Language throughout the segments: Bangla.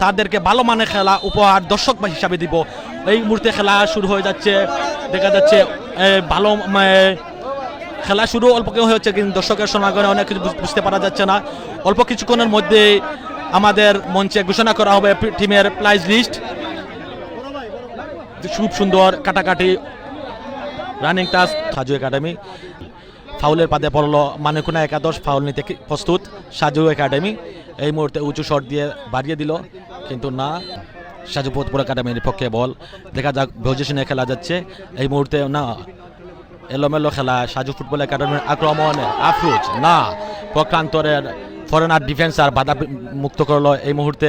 তাদেরকে ভালো মানের খেলা উপহার দর্শক হিসাবে দিব। এই মুহূর্তে খেলা শুরু হয়ে যাচ্ছে, দেখা যাচ্ছে ভালো খেলা শুরু অল্প কেউ হয়েছে কিন্তু দর্শকের সমাগমে অনেক কিছু বুঝতে পারা যাচ্ছে না। অল্প কিছুক্ষণের মধ্যে আমাদের মঞ্চে ঘোষণা করা হবে টিমের প্রাইজ লিস্ট। খুব সুন্দর কাটাকাটি রানিং টাচ সাজু একাডেমি। ফাউলের পাদে পড়ল মানিকুনা একাদশ, ফাউল নিতে প্রস্তুত, সাজু একাডেমি। এই মুহূর্তে উঁচু শট দিয়ে বাড়িয়ে দিল। কিন্তু না। সাজু পোতপুর একাডেমির পক্ষে বল। দেখা যাক পজিশনে খেলা যাচ্ছে। এই মুহূর্তে না, এলোমেলো খেলা। সাজু ফুটবল একাডেমির আক্রমণে, আফরুজ, না। পক্ষান্তরের ফরেনার ডিফেন্সার বাধা মুক্ত করল এই মুহূর্তে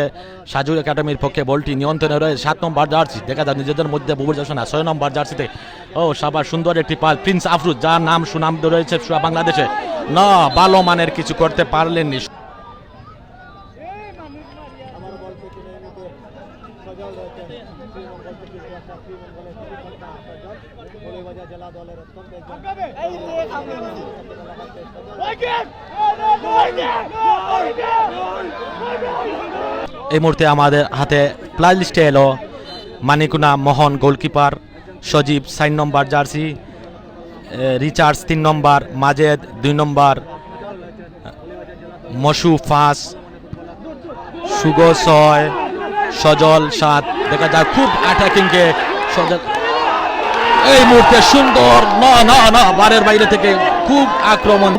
সাজু একাডেমির পক্ষে বলটি নিয়ন্ত্রণে রয়েছে সাত নম্বর জার্সি। দেখা যায় নিজেদের মধ্যে বুবুর না ছয় নম্বর জার্সিতে। ও, সবার সুন্দর একটি পাল। প্রিন্স আফরুজ, যার নাম সুনাম রয়েছে বাংলাদেশে। না ভালো মানের কিছু করতে পারলেননি। এই মুহূর্তে আমাদের হাতে প্লাস লিস্টে এলো Manikuna Mohan goalkeeper Sajib sign number jersey এ, রিচার্ডস তিন নম্বর মাজেদ দুই নম্বর মশু ফাঁস সুগ ছয় সজল সাত। দেখা যায় খুব অ্যাটাকিংকে সজল এই মুহূর্তে সুন্দর না না না বারের বাইরে থেকে খুব আক্রমণ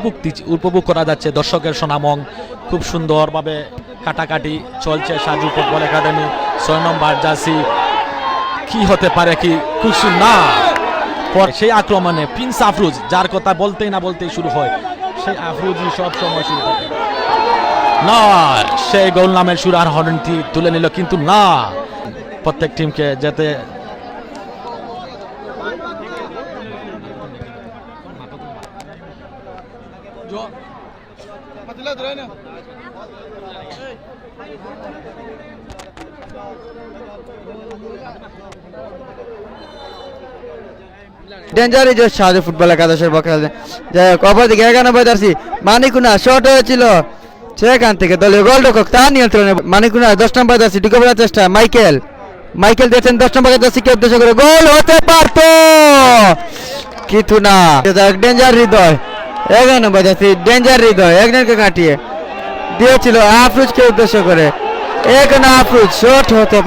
উপভোগ করা যাচ্ছে দর্শকের সোনামং। খুব সুন্দরভাবে কাটাকাটি চলছে সাজু ফুটবল একাডেমি। ছয় নম্বর জার্সি কি হতে পারে কি খুশি না? সেই আক্রমণে প্রিন্স আফরুজ, যার কথা বলতেই না বলতেই শুরু হয়। সেই আফরুজই সব সময় শুরু থাকে। না, সেই গোল নামের সুরার হরণটি তুলে নিল কিন্তু না। প্রত্যেক টিমকে যেতে ডেঞ্জারি সাহায্য ফুটবল একাদশের পক্ষে যাই হোক মানিকুনা শর্ট হয়েছিল। সেখান থেকে দলীয় গোলরক্ষক তার নিয়ন্ত্রণে মানিকুনা দশ নম্বর পড়ার চেষ্টা, মাইকেল। মাইকেল দিয়েছেন দশ নম্বর জার্সিকে উদ্দেশ্য করে। গোল হতে পারত! কিন্তু না ডেঞ্জার হৃদয়। এগারো নম্বর ডেঞ্জার হৃদয়, একজনকে কাটিয়ে। দিয়েছিল আফরুজকে উদ্দেশ্য করে। আফরুজ শর্ট হতে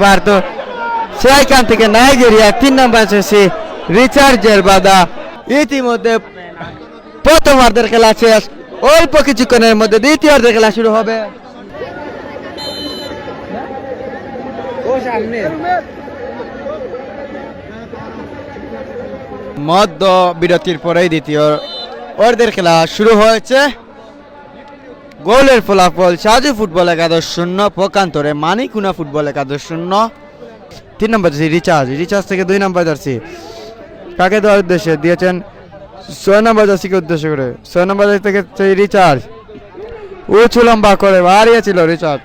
থেকে নাইজেরিয়া, তিন নম্বর রিচার্জের বাধা। ইতিমধ্যে প্রথমার্ধের খেলা শেষ। অল্প কিছুক্ষণের মধ্যে দ্বিতীয়ার্ধের খেলা শুরু হবে। মধ্য বিরতির পরেই দ্বিতীয় অর্ধের খেলা শুরু হয়েছে। গোলের ফলাফল সাজু ফুটবল একাদশ শূন্য, পকান্তরে মানিকুনা ফুটবল একাদশ শূন্য। তিন নম্বর জার্সি রিচার্জ রিচার্জ থেকে দুই নম্বর জার্সি। কাকে দেওয়ার উদ্দেশ্যে? দিয়েছেন ছয় নম্বর জার্সিকে উদ্দেশ্য করে। ছয় নম্বর থেকে সেই রিচার্জ উঁচু লম্বা করে বাড়িয়েছিল রিচার্জ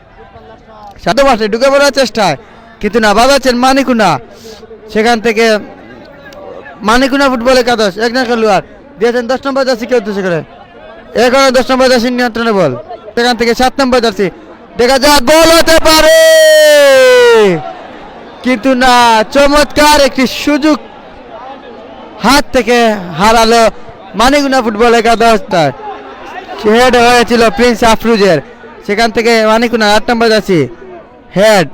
সাধু মাসে ঢুকে পড়ার চেষ্টায় কিন্তু না, বাজাচ্ছেন মানিকুনা। সেখান থেকে মানিকুনা ফুটবল একাদশ একজন খেলোয়াড় দিয়েছেন দশ নম্বর জার্সিকে উদ্দেশ্য করে? এগারো দশ নম্বর জার্সির নিয়ন্ত্রণে বল। সেখান থেকে সাত নম্বর জার্সি। দেখা যাক গোল হতে পারে! কিন্তু না, চমৎকার একটি সুযোগ হাত থেকে হারালো মানিগুনা ফুটবল একাদশটায় হেড হয়েছিল প্রিন্স আফরুজের সেখান থেকে মানিকুনা আট নম্বর যাচ্ছি হেড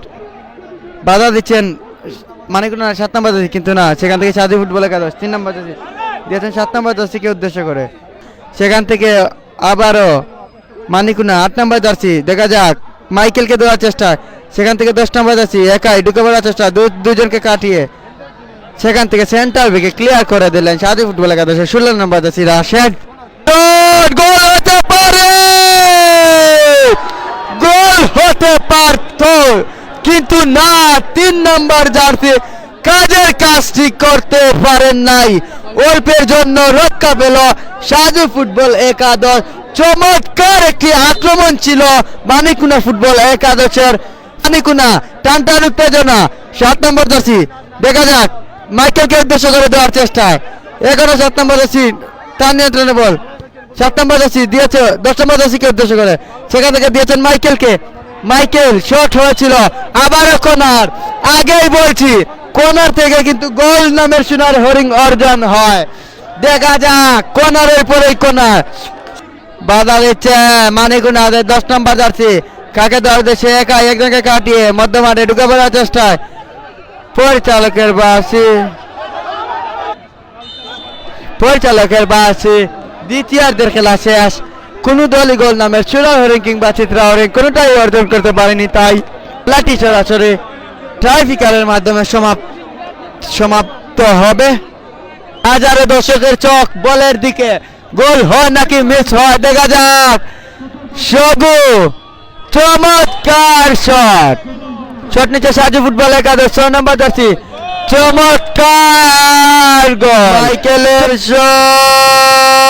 বাধা দিচ্ছেন মানিকুনা সাত নম্বর যাচ্ছি কিন্তু না, সেখান থেকে সাজু ফুটবল একাদশ, তিন নম্বর যাচ্ছি দিয়েছেন সাত নম্বর জার্সিকে উদ্দেশ্য করে। সেখান থেকে আবারও মানিকুনা আট নম্বর জার্সি, দেখা যাক। মাইকেলকে দেওয়ার চেষ্টা, সেখান থেকে দশ নম্বর জার্সি, একাই ঢুকে পড়ার চেষ্টা দুজনকে কাটিয়ে সেখান থেকে সেন্টার দিকে ক্লিয়ার করে দিলেন সাদি ফুটবল একাদশে ষোলো নম্বর জার্সি রাশেদ। গোল হতে পারে! গোল হতে পারত, কিন্তু না, তিন নম্বর জার্সি কাজের কাজটি করতে পারেন নাই। অল্পের জন্য রক্ষা পেল সাজু ফুটবল একাদশ। চমৎকার একটি আক্রমণ ছিল মানিকুনা ফুটবল একাদশের। মানিকুনা, টান টান উত্তেজনা। সাত নম্বর জার্সি। দেখা যাক, মাইকেলকে উদ্দেশ্য করে দেওয়ার চেষ্টায়। এগারো, সাত নম্বর জার্সি, তার নিয়ন্ত্রণে বল। সাত নম্বর জার্সি দিয়েছে, দশ নম্বর জার্সিকে উদ্দেশ্য করে। সেখান থেকে দিয়েছেন মাইকেলকে। মাইকেল শট হয়েছিল, আবারও কোনার আগেই বলছি কোনার থেকে কিন্তু গোল নামের সোনার হরিং অর্জন হয়। দেখা যাক কোনারের পরেই কোনার বাধা দিচ্ছে মানিকুনা দশ নম্বর যাচ্ছি কাকে দর দেশে একা একজনকে কাটিয়ে মধ্য মাঠে ঢুকে পড়ার চেষ্টায় পরিচালকের বাসি পরিচালকের বাসি দ্বিতীয়ার্ধের খেলা শেষ। কোনো দলই গোল নামের চূড়া হরিং কিংবা চিত্রা হরিং কোনোটাই অর্জন করতে পারেনি, তাই লাঠি সরাসরি ট্রাইফিকারের মাধ্যমে সমাপ্ত সমাপ্ত হবে। হাজারো দর্শকের চোখ বলের দিকে। গোল হয় নাকি মিস হয়? দেখা যাক। সবু চমৎকার শট শট নিচে সাজু ফুটবল একাদশ ছয় নম্বর জার্সি। চমৎকার গোল মাইকেলের শট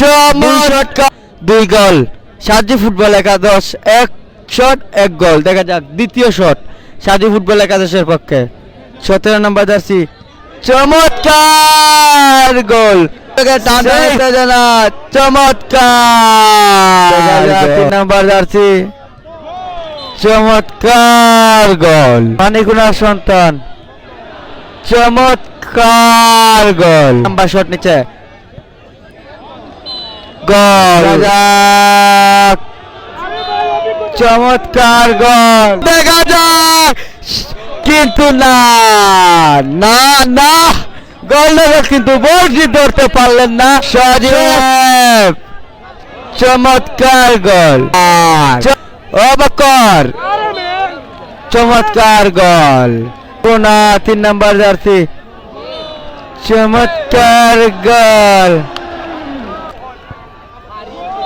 চমৎকার। দুই গোল সাজু ফুটবল একাদশ এক শট এক গোল। দেখা যাক দ্বিতীয় শট সাজু ফুটবল একাদশের পক্ষে। সতেরো নম্বর জার্সি চমৎকার গোল। চমৎকার তিন জার্সি। চমৎকার গোল। মানিকুনার সন্তান। চমৎকার গোল। নাম্বার শট নিচে। গোল। চমৎকার গোল। দেখা যাক। কিন্তু না না না। গোল কিন্তু বলটি ধরতে পারলেন না। সজীব। চমৎকার গোল। অবকর। চমৎকার গোল। কোনা তিন নম্বর জার্সি। চমৎকার গোল।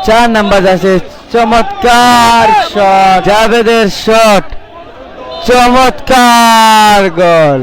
চার নাম্বার আছে চমৎকার শট জাভেদের শট চমৎকার গোল